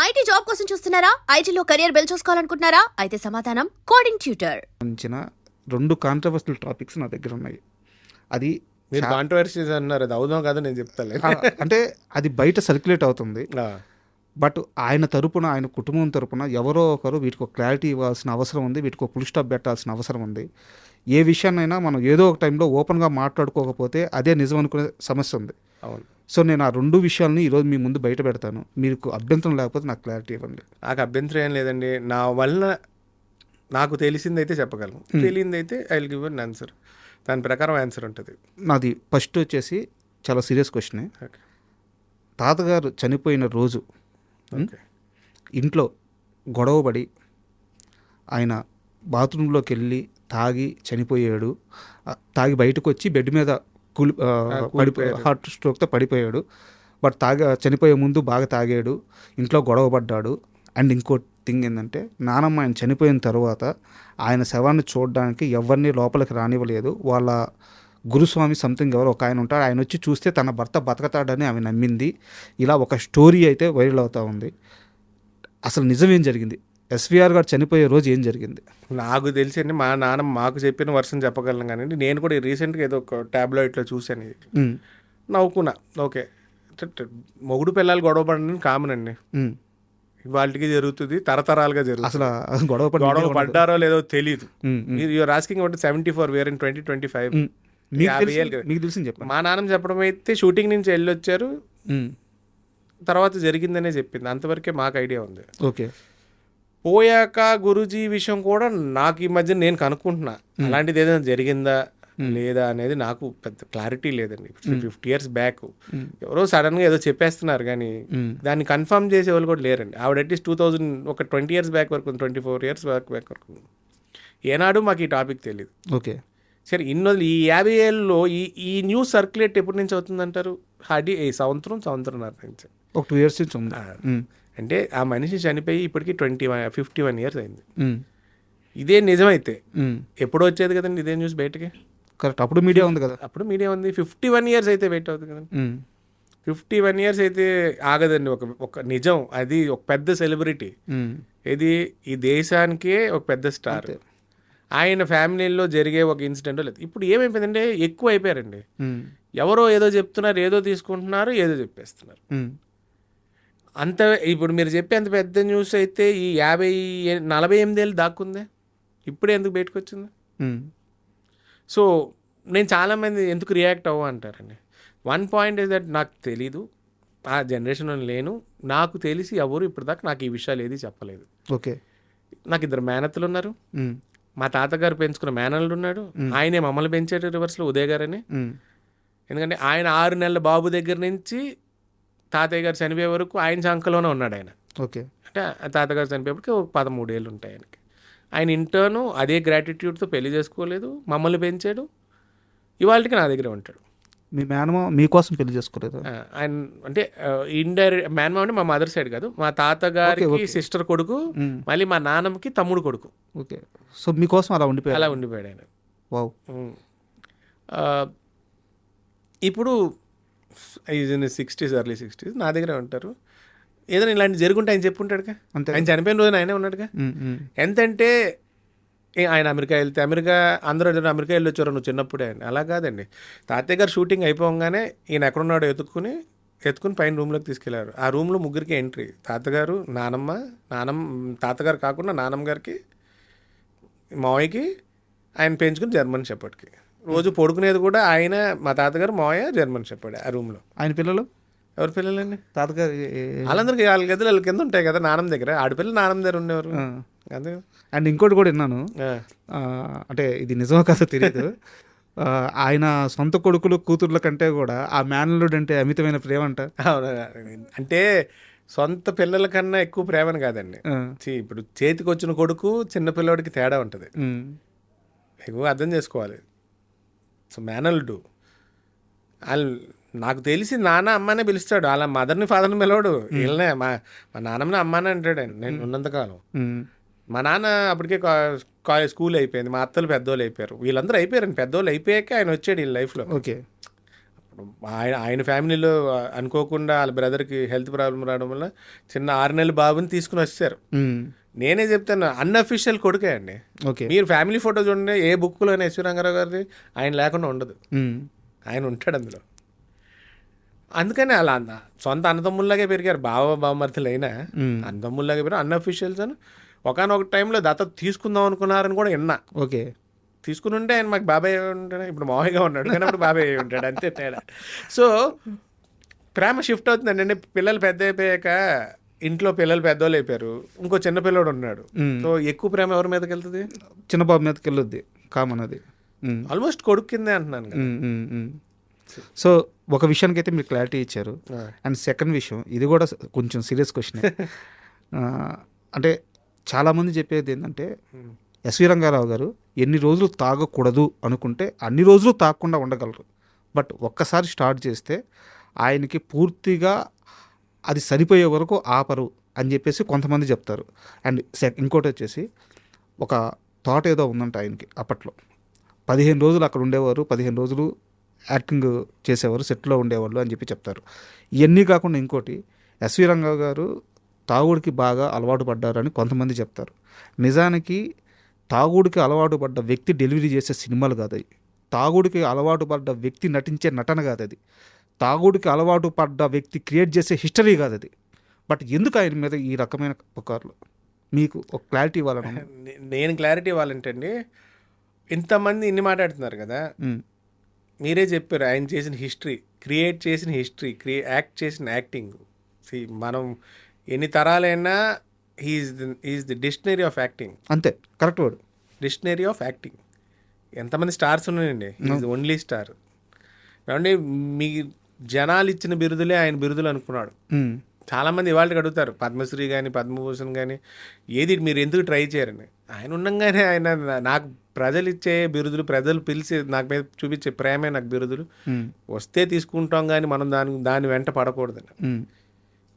IT job కోసం చూస్తున్నారా? ఐటీలో కెరియర్ బిల్డ్ చూసుకోవాలనుకుంటున్నారా? అయితే సమాధానం కోడింగ్ ట్యూటర్. సంబంధించిన రెండు కాంట్రవర్షియల్ టాపిక్స్ నా దగ్గర ఉన్నాయి. అది మీరు కాంట్రవర్సీస్ అన్నారు అది అవుదాం కదా నేను చెప్తాలే ఆ, అంటే అది బయట సర్క్యులేట్ అవుతుంది. బట్ ఆయన తరపున ఆయన కుటుంబం తరపున ఎవరో ఒకరు వీటికి ఒక క్లారిటీ ఇవ్వాల్సిన అవసరం ఉంది వీటికి ఒక ఫుల్ స్టాప్ పెట్టాల్సిన అవసరం ఉంది. ఏ విషయాన్నైనా మనం ఏదో ఒక టైంలో ఓపెన్గా మాట్లాడుకోకపోతే అదే నిజం అనుకునే సమస్య ఉంది. అవును. సో నేను ఆ రెండు విషయాల్ని ఈరోజు మీ ముందు బయట పెడతాను. మీకు అభ్యంతరం లేకపోతే నాకు క్లారిటీ ఇవ్వండి. నాకు అభ్యంతరం ఏం లేదండి. నా వల్ల నాకు తెలిసిందైతే చెప్పగలను. తెలియందైతే I will give an answer. దాని ప్రకారం ఆన్సర్ ఉంటుంది. నాది ఫస్ట్ వచ్చేసి చాలా సీరియస్ క్వశ్చనే. తాతగారు చనిపోయిన రోజు ఇంట్లో గొడవపడి ఆయన బాత్రూంలోకి వెళ్ళి తాగి చనిపోయాడు. తాగి బయటకు వచ్చి బెడ్ మీద కూలి ఆ, పడిపో హార్ట్ స్ట్రోక్తో పడిపోయాడు. బట్ తాగా చనిపోయే ముందు బాగా తాగాడు. ఇంట్లో గొడవ పడ్డాడు. అండ్ ఇంకో థింగ్ ఏంటంటే నానమ్మ ఆయన చనిపోయిన తర్వాత ఆయన శవాన్ని చూడడానికి ఎవరిని లోపలికి రానివ్వలేదు. వాళ్ళ గురుస్వామి సంథింగ్ ఎవరో ఒక ఆయన ఉంటాడు. ఆయన వచ్చి చూస్తే తన భర్త బతకతాడని ఆమె నమ్మింది. ఇలా ఒక స్టోరీ అయితే వైరల్ అవుతా ఉంది. అసలు నిజం ఏం జరిగింది? ఎస్విఆర్ గారు చనిపోయే రోజు ఏం జరిగింది? నాకు తెలిసి అండి మా నాన్న మాకు చెప్పిన వర్షం చెప్పగలను కానీ నేను కూడా రీసెంట్గా ఏదో ఒక టాబ్లెట్లో చూశాను ఇది. నవ్వుకున్నా. ఓకే. మొగుడు పిల్లలు గొడవ పడడం కామన్ అండి. వాళ్ళకి జరుగుతుంది తరతరాలుగా జరుగుతుంది. అసలు గొడవ గొడవ పడ్డారో లేదో తెలియదు you are asking about seventy four where in twenty twenty five. మీకు తెలిసింది చెప్పండి. మా నాన్న చెప్పడం అయితే షూటింగ్ నుంచి వెళ్ళొచ్చారు. తర్వాత జరిగిందనే చెప్పింది. అంతవరకే మాకు ఐడియా ఉంది. ఓకే. పోయాక గురుజీ విషయం కూడా నాకు ఈ మధ్య నేను కనుక్కుంటున్నా. అలాంటిది ఏదైనా జరిగిందా? లేదా అనేది నాకు పెద్ద క్లారిటీ లేదండి. ఫిఫ్టీ ఇయర్స్ బ్యాక్ ఎవరో సడన్గా ఏదో చెప్పేస్తున్నారు కానీ దాన్ని కన్ఫర్మ్ చేసే వాళ్ళు కూడా లేరండి. ఆవిడ అట్లీస్ట్ టూ థౌజండ్ ఒక ట్వంటీ ఇయర్స్ బ్యాక్ వరకు twenty four years back back వరకు. ఏనాడు మాకు ఈ టాపిక్ తెలియదు ఓకే. సరే ఇన్ని ఈ యాభై ఏళ్ళలో ఈ ఈ న్యూస్ సర్క్యులేట్ ఎప్పటి నుంచి అవుతుందంటారు? హార్డీ ఈ సంవత్సరం సంవత్సరంన్నర నుంచి. ఒక టూ ఇయర్స్ నుంచి ఉంది. అంటే ఆ మనిషి చనిపోయి ఇప్పటికి twenty one fifty one years అయింది. ఇదే నిజమైతే. ఎప్పుడు వచ్చేది కదండి ఇదే న్యూస్ బయటకి? కరెక్ట్. అప్పుడు మీడియా ఉంది కదా. అప్పుడు మీడియా ఉంది. ఫిఫ్టీ వన్ ఇయర్స్ అయితే వెయిట్ అవుతుంది కదండి. ఫిఫ్టీ వన్ ఇయర్స్ అయితే ఆగదండి. ఒక ఒక నిజం. అది ఒక పెద్ద సెలబ్రిటీ. ఇది ఈ దేశానికే ఒక పెద్ద స్టార్. ఆయన ఫ్యామిలీలో జరిగే ఒక ఇన్సిడెంట్ లేదు. ఇప్పుడు ఏమైపోయిందంటే ఎక్కువ అయిపోయారండి. ఎవరో ఏదో చెప్తున్నారు ఏదో తీసుకుంటున్నారు ఏదో చెప్పేస్తున్నారు. అంత ఇప్పుడు మీరు చెప్పే అంత పెద్ద న్యూస్ అయితే ఈ యాభై నలభై ఎనిమిది ఏళ్ళు దాక్కుందే. ఇప్పుడే ఎందుకు బయటకు వచ్చింది? సో నేను చాలామంది ఎందుకు రియాక్ట్ అవ్వ అంటారండి. వన్ పాయింట్ ఇస్ దట్ నాకు తెలీదు. ఆ జనరేషన్లో లేను. నాకు తెలిసి ఎవరు ఇప్పటిదాకా నాకు ఈ విషయాలు ఏది చెప్పలేదు. ఓకే. నాకు ఇద్దరు మేనత్తలు ఉన్నారు. మా తాతగారు పెంచుకున్న మేనల్లుడు ఉన్నాడు. ఆయనే మమ్మల్ని పెంచాడు రివర్స్లో ఉదయ్ గారని ఎందుకంటే ఆయన ఆరు నెలల బాబు దగ్గర నుంచి తాతయ్య గారు చనిపోయే వరకు ఆయన శంకలోనే ఉన్నాడు ఆయన. ఓకే. అంటే తాతగారు చనిపోయేప్పటికి ఒక పదమూడు ఏళ్ళు ఉంటాయి ఆయనకి. ఆయన ఇంటర్ను అదే గ్రాటిట్యూడ్తో పెళ్ళి చేసుకోలేదు మమ్మల్ని పెంచాడు ఇవాళకి నా దగ్గర ఉంటాడు. మీ మేనమా మీకోసం పెళ్ళి చేసుకోలేదు? ఆయన అంటే ఇండైరెక్ట్ మేనమా అంటే మా మదర్ సైడ్ కాదు మా తాతగారికి సిస్టర్ కొడుకు మళ్ళీ మా నాన్నమ్మకి తమ్ముడు కొడుకు. ఓకే. సో మీకోసం అలా ఉండిపోయారు? అలా ఉండిపోయాడు ఆయన. వావ్. ఇప్పుడు ఈజ్ సిక్స్టీస్ ఎర్లీ సిక్స్టీస్. నా దగ్గరే ఉంటారు. ఏదైనా ఇలాంటి జరుగుంటే ఆయన చెప్పుంటాడుగా అంతే. ఆయన చనిపోయిన రోజున ఆయనే ఉన్నాడుగా ఎంతంటే ఏ ఆయన అమెరికా వెళ్తే అమెరికా అందరూ అమెరికా వెళ్ళి వచ్చారు నువ్వు చిన్నప్పుడే అని. అలా కాదండి. తాతయ్య గారు షూటింగ్ అయిపోగానే ఈయన ఎక్కడున్నాడో ఎత్తుక్కుని ఎత్తుకుని పైన రూమ్లోకి తీసుకెళ్ళారు. ఆ రూమ్లో ముగ్గురికి ఎంట్రీ. తాతగారు నానమ్మ నానమ్మ తాతగారు కాకుండా నానమ్మ గారికి మావయ్యకి ఆయన పెంచుకుని జర్మన్ షెపర్డ్కి. రోజు పడుకునేది కూడా ఆయన మా తాతగారు మావయ్య జర్మన్ షెపర్డ్ ఆ రూమ్లో. ఆయన పిల్లలు? ఎవరి పిల్లలండి? తాతగారు వాళ్ళందరికీ వాళ్ళ గదులు వాళ్ళ కింద ఉంటాయి కదా నానమ్మ దగ్గర. ఆడపిల్లలు నానమ్మ దగ్గర ఉండేవారు. అంతే అండ్ ఇంకోటి కూడా విన్నాను. అంటే ఇది నిజమో కాదో తెలియదు. ఆయన సొంత కొడుకులు కూతుర్ల కంటే కూడా ఆ మేనల్లుడు అంటే అమితమైన ప్రేమ అంట. అంటే సొంత పిల్లల కన్నా ఎక్కువ ప్రేమను కాదండి. ఇప్పుడు చేతికి వచ్చిన కొడుకు చిన్న పిల్లవాడికి తేడా ఉంటుంది. ఎక్కువ అర్థం చేసుకోవాలి. సో మేనల్డు వాళ్ళు నాకు తెలిసి నాన్న అమ్మనే పిలుస్తాడు. వాళ్ళ మదర్ని ఫాదర్ని పిలవాడు. వీళ్ళనే మా మా నాన్నమ్మని అమ్మానే అంటాడు నేను ఉన్నంతకాలం. ఉమ్, మా నాన్న అప్పటికే కాలేజ్ స్కూల్ అయిపోయింది. మా అత్తలు పెద్దోళ్ళు అయిపోయారు. వీళ్ళందరూ అయిపోయారండి. పెద్దోళ్ళు అయిపోయాక ఆయన వచ్చాడు వీళ్ళ లైఫ్లో. ఓకే. ఆయన ఆయన ఫ్యామిలీలో అనుకోకుండా వాళ్ళ బ్రదర్కి హెల్త్ ప్రాబ్లం రావడం వల్ల చిన్న ఆరు నెలల బాబుని తీసుకుని వచ్చారు. నేనే చెప్తాను అన్అఫీషియల్ కొడుకే అండి. ఓకే. మీరు ఫ్యామిలీ ఫోటో చూడండి ఏ బుక్లోనే ఎస్వి రంగారావు గారిది ఆయన లేకుండా ఉండదు. ఆయన ఉంటాడు అందులో. అందుకని అలా అన్న. సొంత అన్నదమ్ముల్లాగే పెరిగారు బావ బావమర్తులు అయినా ఉమ్, అన్నదమ్ముల్లాగే పెరిగారు అన్అఫీషియల్స్ అని. ఒకనొక టైంలో దత్తత తీసుకుందాం అనుకున్నారని కూడా విన్నా. ఓకే. తీసుకుని ఉంటే ఆయన మాకు బాబాయ్ ఉంటాడు ఇప్పుడు మామయ్యగా ఉన్నాడు కానీ అప్పుడు బాబాయ్ ఉంటాడు అంతే తేడా. సో ప్రేమ షిఫ్ట్ అవుతుందండి పిల్లలు పెద్ద అయిపోయాక ఇంట్లో పిల్లలు పెద్దోళ్ళు అయిపోయారు. ఇంకో చిన్న పిల్లోడు ఉన్నాడు. సో ఎక్కువ ప్రేమ ఎవరి మీదకి వెళ్తుంది? చిన్న బాబు మీదకి వెళ్ళొద్ది. కామన్ అది. ఆల్మోస్ట్ కొడుకు కిందే అంటున్నాను. సో ఒక విషయానికి అయితే మీరు క్లారిటీ ఇచ్చారు. అండ్ సెకండ్ విషయం ఇది కూడా కొంచెం సీరియస్ క్వశ్చన్. అంటే చాలామంది చెప్పేది ఏంటంటే. ఎస్వి రంగారావు గారు ఎన్ని రోజులు తాగకూడదు అనుకుంటే అన్ని రోజులు తాగకుండా ఉండగలరు. బట్ ఒక్కసారి స్టార్ట్ చేస్తే ఆయనకి పూర్తిగా అది సరిపోయే వరకు ఆపరు అని చెప్పేసి కొంతమంది చెప్తారు. అండ్ ఇంకోటి వచ్చేసి ఒక థాట్ ఏదో ఉందంట ఆయనకి అప్పట్లో. పదిహేను రోజులు అక్కడ ఉండేవారు పదిహేను రోజులు యాక్టింగ్ చేసేవారు సెట్లో ఉండేవాళ్ళు అని చెప్పి చెప్తారు. ఇవన్నీ కాకుండా ఇంకోటి ఎస్వి రంగా గారు తాగుడికి బాగా అలవాటు పడ్డారని కొంతమంది చెప్తారు. నిజానికి తాగుడికి అలవాటు పడ్డ వ్యక్తి డెలివరీ చేసే సినిమాలు కాదు తాగుడికి అలవాటు పడ్డ వ్యక్తి నటించే నటన కాదు అది తాగుడికి అలవాటు పడ్డ వ్యక్తి క్రియేట్ చేసే హిస్టరీ కాదు అది. బట్ ఎందుకు ఆయన మీద ఈ రకమైన పుకార్లు? మీకు ఒక క్లారిటీ ఇవ్వాలని నేను క్లారిటీ ఇవ్వాలంటే అండి ఇంతమంది ఇన్ని మాట్లాడుతున్నారు కదా మీరే చెప్పారు ఆయన చేసిన హిస్టరీ క్రియేట్ చేసిన హిస్టరీ క్రియే యాక్ట్ చేసిన యాక్టింగ్. మనం ఎన్ని తరాలైనా he is is the dictionary of acting. అంతే correct word. Dictionary of acting. ఎంతమంది స్టార్స్ ఉన్నాయండి ఈజ్ ఓన్లీ స్టార్. ఏమంటే మీ జనాలు ఇచ్చిన బిరుదులే ఆయన బిరుదులు అనుకున్నాడు. చాలామంది ఇవాళకి అడుగుతారు పద్మశ్రీ కానీ పద్మభూషణ్ కానీ ఏది మీరు ఎందుకు ట్రై చేయరని. ఆయన ఉండంగానే ఆయన నాకు ప్రజలు ఇచ్చే బిరుదులు ప్రజలు పిలిచి నాకు మీద చూపించే ప్రేమే నాకు బిరుదులు. వస్తే తీసుకుంటాం కానీ మనం దాని దాని వెంట పడకూడదని.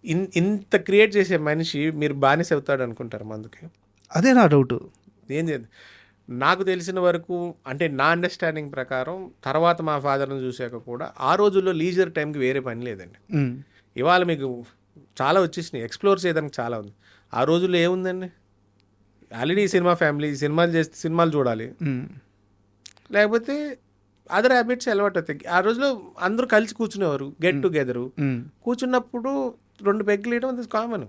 ఇన్ ఇంత క్రియేట్ చేసే మనిషి మీరు బానిస అవుతాడు అనుకుంటారు మందుకి. అదే నా డౌట్. ఏం చేయదు నాకు తెలిసిన వరకు అంటే నా అండర్స్టాండింగ్ ప్రకారం తర్వాత మా ఫాదర్ని చూశాక కూడా ఆ రోజుల్లో లీజర్ టైంకి వేరే పని లేదండి. ఇవాళ మీకు చాలా వచ్చేసినాయి. ఎక్స్ప్లోర్ చేయడానికి చాలా ఉంది. ఆ రోజుల్లో ఏముందండి? ఆల్రెడీ సినిమా ఫ్యామిలీ సినిమాలు చేస్తే సినిమాలు చూడాలి. లేకపోతే అదర్ హ్యాబిట్స్ అలవాటు అవుతాయి ఆ రోజులో అందరూ కలిసి కూర్చునేవారు. గెట్ టుగెదరు కూర్చున్నప్పుడు రెండు పెగ్గులు వేయడం అది కామన్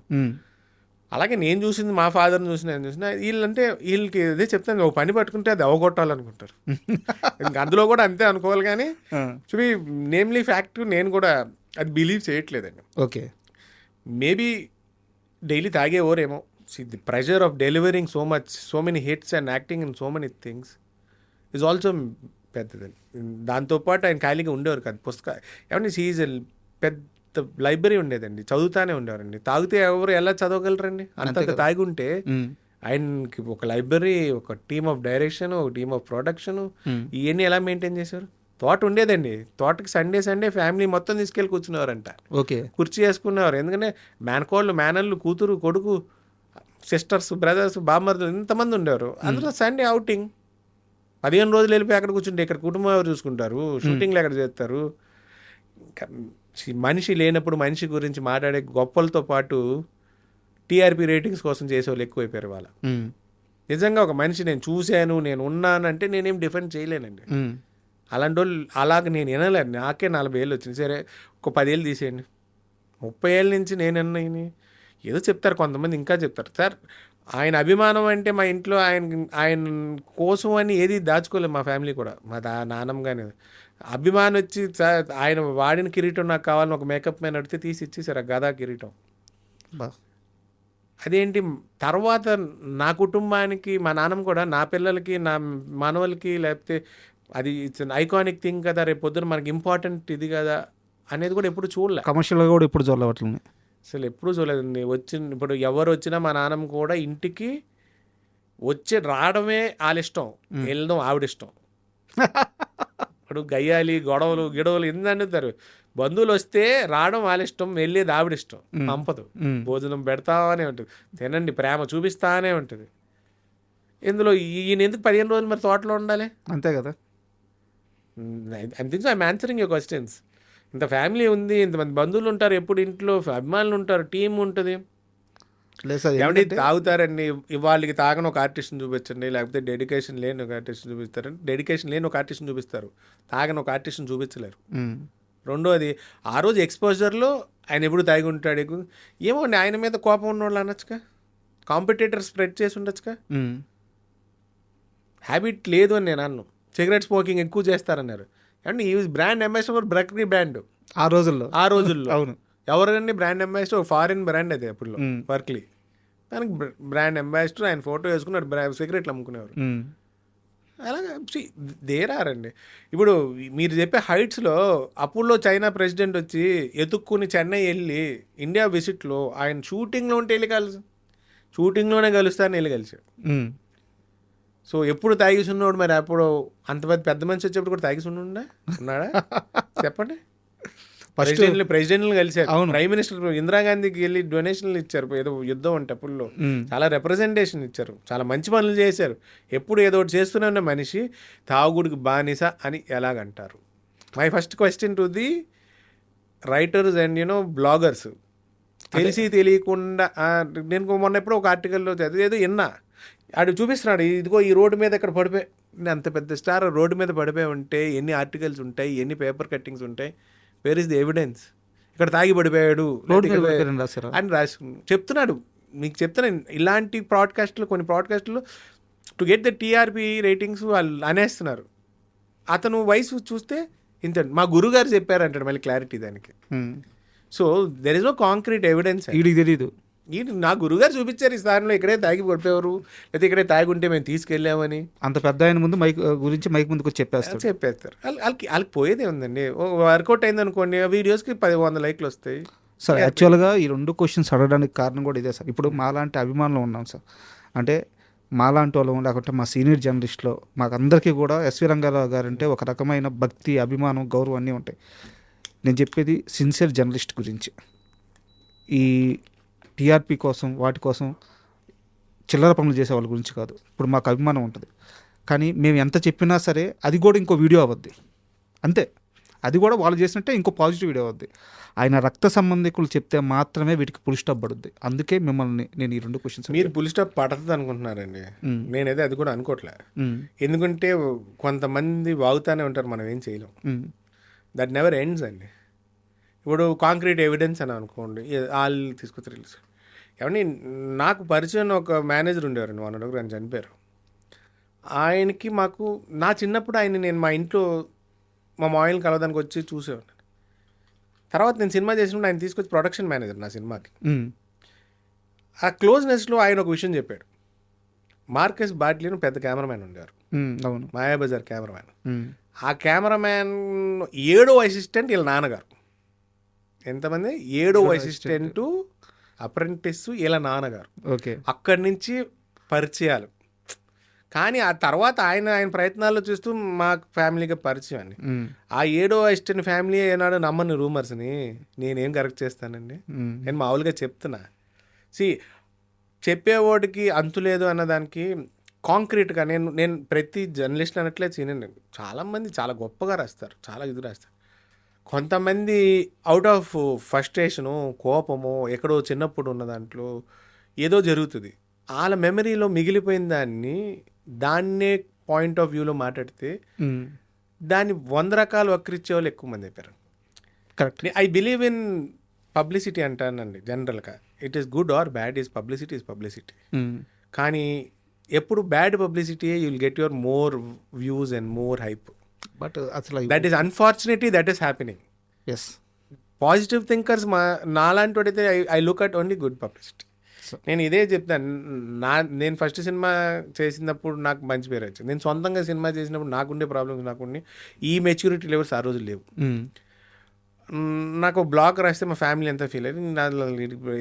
అలాగే నేను చూసింది మా ఫాదర్ని చూసిన నేను చూసిన వీళ్ళంటే వీళ్ళకి ఇదే చెప్తాను ఒక పని పట్టుకుంటే అది అవగొట్టాలనుకుంటారు. ఇంక అందులో కూడా అంతే అనుకోవాలి కానీ చూపి నేమ్లీ ఫ్యాక్ట్ నేను కూడా అది బిలీవ్ చేయట్లేదండి. Okay. Maybe daily తాగేవోరేమో see the pressure of delivering so much so many hits and acting in so many things is also పెద్దదండి దాంతోపాటు ఆయన ఖాళీగా ఉండేవారు కాదు. పుస్తక ఏమంటే సీజ్ పెద్ద లైబ్రరీ ఉండేదండి. చదువుతానే ఉండేవారండి. తాగితే ఎవరు ఎలా చదవగలరండి? అంత తాగి ఉంటే ఉమ్, ఆయనకి ఒక లైబ్రరీ ఒక టీమ్ ఆఫ్ డైరెక్షన్ ఒక టీమ్ ఆఫ్ ప్రొడక్షన్. ఇవన్నీ ఎలా మెయింటైన్ చేశారు తోట ఉండేదండి. తోటకి సండే సండే ఫ్యామిలీ మొత్తం తీసుకెళ్ళి కూర్చునేవారంట. ఓకే. కుర్చీ వేసుకునేవారు. ఎందుకంటే మేనకోళ్ళు మేనళ్ళు కూతురు కొడుకు సిస్టర్స్ బ్రదర్స్ బామ్మర్లు ఇంతమంది ఉండేవారు. అందులో సండే అవుటింగ్ పదిహేను రోజులు వెళ్ళిపోయి అక్కడ కూర్చుంటే ఇక్కడ కుటుంబం ఎవరు చూసుకుంటారు? షూటింగ్లు ఎక్కడ చేస్తారు? ఇంకా మనిషి లేనప్పుడు మనిషి గురించి మాట్లాడే గొప్పలతో పాటు టీఆర్పీ రేటింగ్స్ కోసం చేసేవాళ్ళు ఎక్కువైపోయారు వాళ్ళ నిజంగా ఒక మనిషి నేను చూశాను నేను ఉన్నానంటే నేనేం డిఫెండ్ చేయలేనండి. అలాంటి వాళ్ళు అలాగ నేను వినలేను. నాకే నలభై ఏళ్ళు వచ్చింది. సరే ఒక పదేళ్ళు తీసేయండి. ముప్పై ఏళ్ళ నుంచి నేను అన్నయ్యని ఏదో చెప్తారు కొంతమంది ఇంకా చెప్తారు. సార్ ఆయన అభిమానం అంటే మా ఇంట్లో ఆయన ఆయన కోసం అని ఏది దాచుకోలేదు మా ఫ్యామిలీ కూడా. మా దా నాన్నమ్మ కానీ అభిమానం వచ్చి ఆయన వాడిన కిరీటం నాకు కావాలని ఒక మేకప్ మ్యాన్ అడిగితే తీసి ఇచ్చేసారు ఆ గదా కిరీటం. అదేంటి తర్వాత నా కుటుంబానికి మా నాన్నమ్మ కూడా నా పిల్లలకి నా మనవలకి లేకపోతే అది ఇట్స్ ఐకానిక్ థింగ్ కదా రేపు పొద్దున మనకి ఇంపార్టెంట్ ఇది కదా అనేది కూడా ఎప్పుడు చూడలే. కమర్షియల్గా కూడా ఇప్పుడు చూడలేవట్లని అసలు ఎప్పుడు చూడలేదండి వచ్చి ఇప్పుడు ఎవరు వచ్చినా మా నాన్నమ్మ కూడా ఇంటికి వచ్చి రావడమే వాళ్ళ ఇష్టం. వెళ్ళడం ఆవిడ ఇష్టం. ఇప్పుడు గయ్యాలి గొడవలు గిడవలు ఎందుకంటారు బంధువులు వస్తే రావడం వాళ్ళ ఇష్టం వెళ్ళేది ఆవిడ ఇష్టం. పంపదు. భోజనం పెడతానే ఉంటుంది. తినండి ప్రేమ చూపిస్తానే ఉంటుంది. ఇందులో ఈయన ఎందుకు పదిహేను రోజులు మరి తోటలో ఉండాలి? అంతే కదా. I think I'm answering your questions ఇంత ఫ్యామిలీ ఉంది ఇంతమంది బంధువులు ఉంటారు ఎప్పుడు ఇంట్లో అభిమానులు ఉంటారు టీం ఉంటుంది. ఏమంటే తాగుతారండి. వాళ్ళకి తాగని ఒక ఆర్టిస్ట్ని చూపించండి లేకపోతే డెడికేషన్ లేని ఒక ఆర్టిస్ట్ని చూపిస్తారు డెడికేషన్ లేని ఒక ఆర్టిస్ట్ని చూపిస్తారు. తాగని ఒక ఆర్టిస్ట్ని చూపించలేరు. రెండోది ఆ రోజు ఎక్స్పోజర్లో ఆయన ఎప్పుడు తాగి ఉంటాడు? ఏమో అండి, ఆయన మీద కోపం ఉన్నవాళ్ళు అనొచ్చుగా? కాంపిటేటర్ స్ప్రెడ్ చేసి ఉండొచ్చుగా. హ్యాబిట్ లేదు అని నేను అన్ను. సిగరెట్ స్మోకింగ్ ఎక్కువ చేస్తారన్నారు. అంటే ఈ బ్రాండ్ అంబాసిడర్ ఫర్ బ్రక్రీ బ్రాండ్ ఆ రోజుల్లో. ఆ రోజుల్లో. అవును. ఎవరండి బ్రాండ్ అంబాసిడర్? ఒక ఫారిన్ బ్రాండ్ అది అప్పుడు. వర్క్లీ దానికి బ్రాండ్ అంబాసిడర్ ఆయన ఫోటో వేసుకున్నాడు బ్రా సిగరెట్లు అమ్ముకునేవారు. అలాగే దేరారండి ఇప్పుడు మీరు చెప్పే హైట్స్లో అప్పుల్లో చైనా ప్రెసిడెంట్ వచ్చి ఎతుక్కుని చెన్నై వెళ్ళి ఇండియా విజిట్లో ఆయన షూటింగ్లో ఉంటే వెళ్ళి కలిసి షూటింగ్లోనే కలుస్తారని వెళ్ళి కలిసాడు. సో ఎప్పుడు తాగిసున్నోడు మరి అప్పుడు అంత పెద్ద పెద్ద మనిషి వచ్చేప్పుడు కూడా తాగిసున్నా ఉన్నాడా? చెప్పండి. ఫస్ట్ ప్రెసిడెంట్లు ప్రెసిడెంట్లు కలిసారు అవును. ప్రైమ్ మినిస్టర్ ఇందిరాగాంధీకి వెళ్ళి డొనేషన్లు ఇచ్చారు. ఏదో యుద్ధం అంటే ఉమ్. చాలా రిప్రజెంటేషన్ ఇచ్చారు. చాలా మంచి పనులు చేశారు. ఎప్పుడు ఏదో ఒకటి చేస్తూనే ఉన్న మనిషి తాగుడికి బానిస అని ఎలాగంటారు? My first question to the writers and you know bloggers తెలిసి తెలియకుండా నేను మొన్న ఎప్పుడో ఒక ఆర్టికల్లో చదివి ఏదో విన్నా. ఆడు చూపిస్తున్నాడు ఇదిగో ఈ రోడ్డు మీద ఇక్కడ పడిపోయి అంత పెద్ద స్టార్ రోడ్డు మీద పడిపోయి ఉంటే ఎన్ని ఆర్టికల్స్ ఉంటాయి ఎన్ని పేపర్ కట్టింగ్స్ ఉంటాయి వేర్ ఇస్ ది ఎవిడెన్స్ ఇక్కడ తాగి పడిపోయాడు? అని రాసి చెప్తున్నాడు. మీకు చెప్తున్నాను ఇలాంటి ప్రాడ్కాస్ట్లు కొన్ని ప్రాడ్కాస్ట్లు to get the TRP ratings వాళ్ళు అనేస్తున్నారు. అతను వయసు చూస్తే ఇంత మా గురుగారు చెప్పారు అంటాడు మళ్ళీ క్లారిటీ దానికి. So there is no concrete evidence తెలీదు. ఈ నా గురుగారు చూపించారు ఈ స్థానంలో ఇక్కడే తాగి పడిపోయారు లేకపోతే ఇక్కడే తాగి ఉంటే మేము తీసుకెళ్ళామని. అంత పెద్ద ఆయన ముందు మైక్ గురించి మైక్ ముందుకు చెప్పేస్తారు. వాళ్ళ- వాళ్ళకి వాళ్ళకి పోయేదే ఉందండి. వర్కౌట్ అయింది అనుకోండి వీడియోస్కి పది వంద లైక్లు వస్తాయి. సార్ యాక్చువల్గా ఈ రెండు క్వశ్చన్స్ అడగడానికి కారణం కూడా ఇదే సార్. ఇప్పుడు మాలాంటి అభిమానులు ఉన్నాం సార్. అంటే మాలాంటి వాళ్ళం లేకుంటే మా సీనియర్ జర్నలిస్ట్లో మాకందరికీ కూడా ఎస్వి రంగారావు గారు అంటే ఒక రకమైన భక్తి అభిమానం గౌరవం అన్నీ ఉంటాయి. నేను చెప్పేది సిన్సియర్ జర్నలిస్ట్ గురించి. ఈ టీఆర్పీ కోసం వాటి కోసం చిల్లర పనులు చేసే వాళ్ళ గురించి కాదు. ఇప్పుడు మాకు అభిమానం ఉంటుంది. కానీ మేము ఎంత చెప్పినా సరే అది కూడా ఇంకో వీడియో అవద్ది అంతే. అది కూడా వాళ్ళు చేసినట్టే ఇంకో పాజిటివ్ వీడియో అవుద్ది ఆయన రక్త సంబంధికులు చెప్తే మాత్రమే వీటికి పుల్ స్టాప్ పడుద్ది. అందుకే మిమ్మల్ని నేను ఈ రెండు క్వశ్చన్స్ మీరు పులి స్టాప్ పడుతుంది అనుకుంటున్నారండి. నేనైతే అది కూడా అనుకోవట్లే ఎందుకంటే కొంతమంది వాగుతానే ఉంటారు మనం ఏం చేయలేం. దట్ నెవర్ ఎండ్స్ అండి. ఇప్పుడు కాంక్రీట్ ఎవిడెన్స్ అని అనుకోండి వాళ్ళు తీసుకొచ్చి రిలీజ్ ఏమండి నాకు పరిచయం ఒక మేనేజర్ ఉండేవారండి వన్ ఒకరు ఆయన చనిపోయారు. ఆయనకి మాకు నా చిన్నప్పుడు ఆయన నేను మా ఇంట్లో మా మాయిల్ని కలవడానికి వచ్చి చూసేవాడిని. తర్వాత నేను సినిమా చేసినప్పుడు ఆయన తీసుకొచ్చి ప్రొడక్షన్ మేనేజర్ నా సినిమాకి. ఆ క్లోజ్నెస్లో ఆయన ఒక విషయం చెప్పాడు. మార్కెస్ బాట్లీను పెద్ద కెమెరామ్యాన్ ఉండేవారు. అవును. మాయాబజార్ కెమెరామ్యాన్ ఆ కెమెరామ్యాన్ ఏడో అసిస్టెంట్ వీళ్ళ నాన్నగారు. ఎంతమంది? ఏడో అసిస్టెంట్ అప్రెంటిస్ వీళ్ళ నాన్నగారు. ఓకే. అక్కడి నుంచి పరిచయాలు. కానీ ఆ తర్వాత ఆయన ఆయన ప్రయత్నాల్లో చూస్తూ మా ఫ్యామిలీకి పరిచయం అండి. ఆ ఏడో అసిస్టెంట్ ఫ్యామిలీ ఏనాడు నమ్మని రూమర్స్ని నేనేం కరెక్ట్ చేస్తానండి? నేను మామూలుగా చెప్తున్నా. సి చెప్పేవాడికి అంతు లేదు అన్నదానికి కాంక్రీట్గా నేను నేను ప్రతి జర్నలిస్ట్ అనట్లే నేను చాలామంది చాలా గొప్పగా రాస్తారు. చాలా ఇది రాస్తారు. కొంతమంది అవుట్ ఆఫ్ ఫస్ట్రేషను కోపము ఎక్కడో చిన్నప్పుడు ఉన్న దాంట్లో ఏదో జరుగుతుంది. వాళ్ళ మెమరీలో మిగిలిపోయిన దాన్ని దాన్నే పాయింట్ ఆఫ్ వ్యూలో మాట్లాడితే దాన్ని వంద రకాలు వక్రిచ్చే వాళ్ళు ఎక్కువ మంది అయిపోయారు. Correct I believe in publicity అంటానండి జనరల్గా it is good or bad is publicity is publicity కానీ ఎప్పుడు bad publicity you will get your more views and more hype but అసలు that is unfortunately that is happening as positive thinkers మా నాలాంటి వాడైతే I I look at only good publicity నేను ఇదే చెప్తాను నా నేను ఫస్ట్ సినిమా చేసినప్పుడు నాకు మంచి పేరు వచ్చింది. నేను సొంతంగా సినిమా చేసినప్పుడు నాకుండే ప్రాబ్లమ్స్ నాకుండి ఈ మెచ్యూరిటీ లెవెల్స్ ఆ రోజు లేవు. మ్మ్, నాకు బ్లాగ్ రాస్తే మా ఫ్యామిలీ అంతా ఫీల్ అయ్యి నా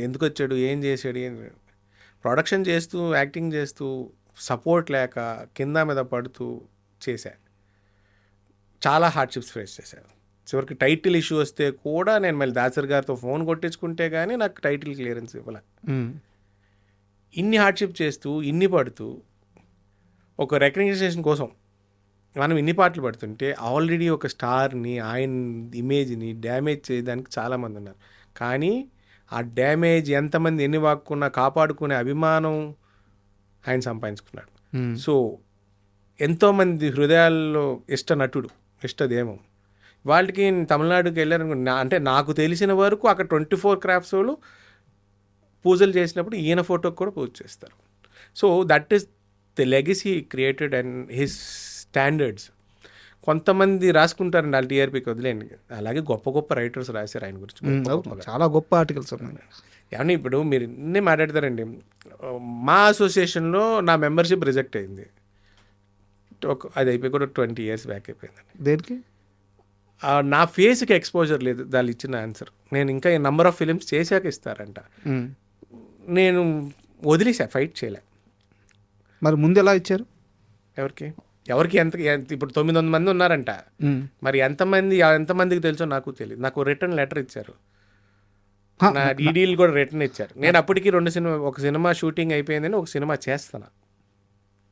ఎందుకు వచ్చాడు ఏం చేశాడు ఏం ప్రొడక్షన్ చేస్తూ యాక్టింగ్ చేస్తూ సపోర్ట్ లేక కింద మీద పడుతూ చేశా. చాలా హార్డ్షిప్స్ ఫేస్ చేశాను చివరికి టైటిల్ ఇష్యూ వస్తే కూడా నేను మళ్ళీ దాసర్ గారితో ఫోన్ కొట్టించుకుంటే కానీ నాకు టైటిల్ క్లియరెన్స్ ఇవ్వలే ఇన్ని హార్డ్షిప్ చేస్తూ ఇన్ని పడుతూ ఒక రికగ్నిషన్ కోసం మనం ఇన్ని పాటలు పడుతుంటే ఆల్రెడీ ఒక స్టార్ని ఆయన ఇమేజ్ని డ్యామేజ్ చేయడానికి చాలామంది ఉన్నారు. కానీ ఆ డ్యామేజ్ ఎంతమంది ఎన్ని వాక్కున్నా కాపాడుకునే అభిమానం ఆయన సంపాదించుకున్నాడు. సో ఎంతోమంది హృదయాల్లో ఇష్ట నటుడు ఇష్టదేమం. వాళ్ళకి తమిళనాడుకి వెళ్ళారనుకో అంటే నాకు తెలిసిన వరకు అక్కడ ట్వంటీ ఫోర్ క్రాఫ్ట్స్ వాళ్ళు పూజలు చేసినప్పుడు ఈయన ఫోటోకి కూడా పూజ చేస్తారు. So that is the legacy created and his standards కొంతమంది రాసుకుంటారండి వాళ్ళ టీఆర్పీకి వదిలేండి అలాగే గొప్ప గొప్ప రైటర్స్ రాశారు ఆయన గురించి. చాలా గొప్ప ఆర్టికల్స్ ఉన్నాయి. ఏమన్నా ఇప్పుడు మీరు ఇన్ని మాట్లాడతారండి. మా అసోసియేషన్లో నా మెంబర్షిప్ రిజెక్ట్ అయింది. ఒక అది అయిపోయి కూడా ట్వంటీ ఇయర్స్ బ్యాక్ అయిపోయిందండి. దేనికి? నా ఫేస్కి ఎక్స్పోజర్ లేదు దాని ఇచ్చిన ఆన్సర్ నేను ఇంకా నంబర్ ఆఫ్ ఫిలిమ్స్ చేశాక ఇస్తారంట. నేను వదిలేసా ఫైట్ చేయలే. మరి ముందు ఎలా ఇచ్చారు? ఎవరికి? ఎవరికి ఎంత ఇప్పుడు తొమ్మిది వందల మంది ఉన్నారంట. మరి ఎంతమంది ఎంతమందికి తెలుసో నాకు తెలియదు నాకు రిటర్న్ లెటర్ ఇచ్చారు. నా డీడీలు కూడా రిటర్న్ ఇచ్చారు. నేను అప్పటికి రెండు సినిమా ఒక సినిమా షూటింగ్ అయిపోయిందని ఒక సినిమా చేస్తాను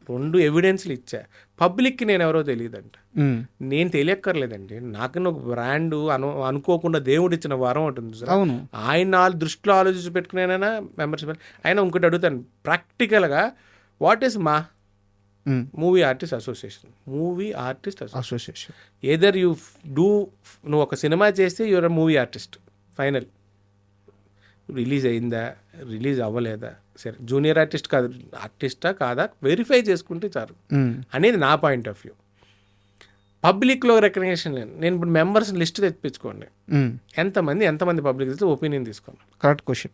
రెండు ఎవిడెన్స్లు ఇచ్చా. పబ్లిక్కి నేను ఎవరో తెలియదంట. నేను తెలియక్కర్లేదండి. నాకు ఒక బ్రాండ్ అను అనుకోకుండా దేవుడు ఇచ్చిన వరం ఉంటుంది సార్ అవును. ఆయన దృష్టిలో ఆలోచించి పెట్టుకునేనా మెంబర్షిప్ ఆయన ఇంకోటి అడుగుతాను. ప్రాక్టికల్గా what is MAA. Movie artist association movie artist association either you do నువ్వు ఒక సినిమా చేస్తే your movie artist final release అయిందా? రిలీజ్ అవ్వలేదా? సరే జూనియర్ ఆర్టిస్ట్ కాదు ఆర్టిస్టా కాదా? వెరిఫై చేసుకుంటే చాలు. అనేది నా పాయింట్ ఆఫ్ వ్యూ. పబ్లిక్లో రికగ్నేషన్ లేదు. నేను ఇప్పుడు మెంబర్స్ లిస్ట్ తెప్పించుకోండి. ఎంతమంది ఎంతమంది పబ్లిక్ తెస్తే ఒపీనియన్ తీసుకోండి. Correct question.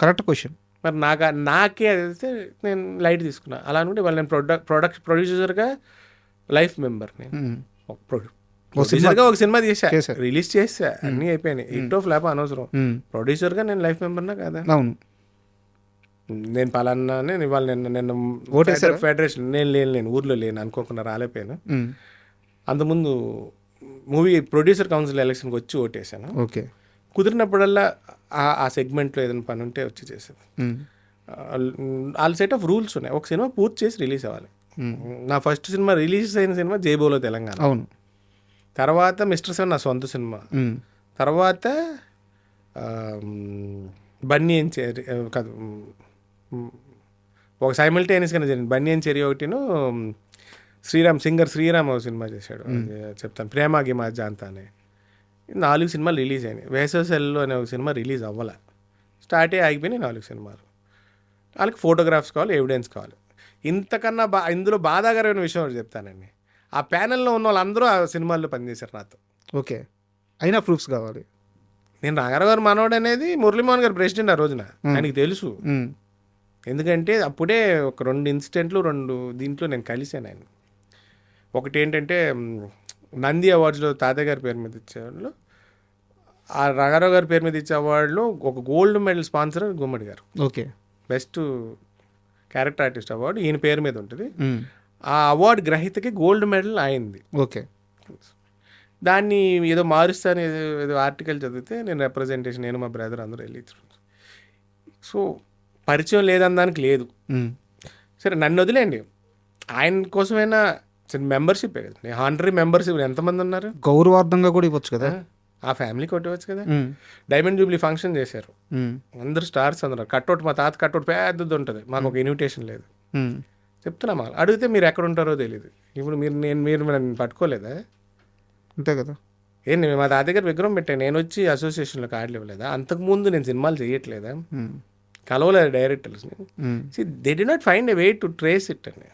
Correct question. మరి నాకు నాకే అది అయితే నేను లైట్ తీసుకున్నా. అలా అనుకుంటే వాళ్ళు నేను ప్రొడక్ట్ ప్రొడక్ట్ ప్రొడ్యూసర్గా లైఫ్ మెంబర్ నేను. ఉమ్. ఒక ప్రొడ్యూ ప్రొడ్యూసర్గా ఒక సినిమా తీసా. చేశారు. రిలీజ్ చేసా అన్నీ అయిపోయినాయి. హిట్ ఆఫ్ ల్యాప్ అనవసరం. ప్రొడ్యూసర్గా నేను లైఫ్ మెంబర్నా కాదా? అవును. నేను పలానా నేను ఇవాళ నిన్న నిన్న ఓటేశారా? ఫెడరేషన్ నేను లేను లేను ఊర్లో లేను అనుకోకుండా రాలేకపోయాను ఉమ్. అంతకుముందు మూవీ ప్రొడ్యూసర్ కౌన్సిల్ ఎలక్షన్కి వచ్చి ఓటేసాను ఓకే కుదిరినప్పుడల్లా ఆ- సెగ్మెంట్లో ఏదైనా పని ఉంటే వచ్చి చేసేది. వాళ్ళ సెట్ ఆఫ్ రూల్స్ ఉన్నాయి ఒక సినిమా పూర్తి చేసి రిలీజ్ అవ్వాలి. నా ఫస్ట్ సినిమా రిలీజ్ అయిన సినిమా జైబోలో తెలంగాణ అవును తర్వాత మిస్టర్ సెవెన్ నా సొంత సినిమా. తర్వాత బన్నీ చెరి ఆ, కాదు ఒక సైమల్టేనియస్గానే జరిగింది. బన్నీ అని చెరి ఒకటిను శ్రీరామ్ సింగర్ శ్రీరామ్ ఒక సినిమా చేశాడు. చెప్తాను. ప్రేమ గిమా జాంతా అని. నాలుగు సినిమాలు రిలీజ్ అయినాయి. వేసవ సెల్లో అనే ఒక సినిమా రిలీజ్ అవ్వాల. స్టార్ట్ అయ్యి ఆగిపోయినాయి నాలుగు సినిమాలు. వాళ్ళకి ఫోటోగ్రాఫ్స్ కావాలి ఎవిడెన్స్ కావాలి. ఇంతకన్నా బా ఇందులో బాధాకరమైన విషయం ఒకటి చెప్తానండి. ఆ ప్యానెల్లో ఉన్న వాళ్ళందరూ ఆ సినిమాల్లో పనిచేశారు నాతో. ఓకే. అయినా ప్రూఫ్స్ కావాలి. నేను నాగారావు గారు మనోడు అనేది మురళీమోహన్ గారు ప్రెసిడెంట్ ఆ రోజున. ఆయనకి తెలుసు. ఎందుకంటే అప్పుడే ఒక రెండు ఇన్సిడెంట్లు రెండు దీంట్లో నేను కలిశాను ఆయన ఒకటి ఏంటంటే నంది అవార్డ్స్లో తాతయ్య గారి పేరు మీద ఇచ్చేవాళ్ళు ఆ రాఘారావు గారి పేరు మీద ఇచ్చే అవార్డులో ఒక గోల్డ్ మెడల్ స్పాన్సర్ గుమ్మడి గారు. Okay. Best character artist award ఈయన పేరు మీద ఉంటుంది. ఆ అవార్డు గ్రహీతకి గోల్డ్ మెడల్ అయింది. ఓకే. దాన్ని ఏదో మారుస్తాను ఏదో ఏదో ఆర్టికల్ చదివితే నేను రిప్రజెంటేషన్ నేను మా బ్రదర్ అందరూ వెళ్ళి. సో పరిచయం లేదనడానికి లేదు. సరే నన్ను వదిలేండి ఆయన కోసమైనా మెంబర్షిప్ కదండి హాండరీ మెంబర్షిప్ ఎంతమంది ఉన్నారు? గౌరవార్థంగా కూడా ఇవ్వచ్చు కదా. ఆ ఫ్యామిలీ కొట్టవచ్చు కదా. డైమండ్ జూబ్లీ ఫంక్షన్ చేశారు. అందరు స్టార్స్ అందరు. కట్అవుట్ మా తాత కట్అవుట్ పెద్దది ఉంటుంది. మాకు ఒక ఇన్విటేషన్ లేదు. చెప్తున్నా మా అడిగితే మీరు ఎక్కడ ఉంటారో తెలియదు ఇప్పుడు మీరు నేను మీరు నన్ను పట్టుకోలేదా? అంతే కదా. ఏంటి మా తాతయ్య గారు విగ్రహం పెట్టాను నేను వచ్చి అసోసియేషన్లో కార్డులు ఇవ్వలేదా? అంతకుముందు నేను సినిమాలు చేయట్లేదా. కలవలేదు డైరెక్టర్స్ని. They do not find a way to trace it అండి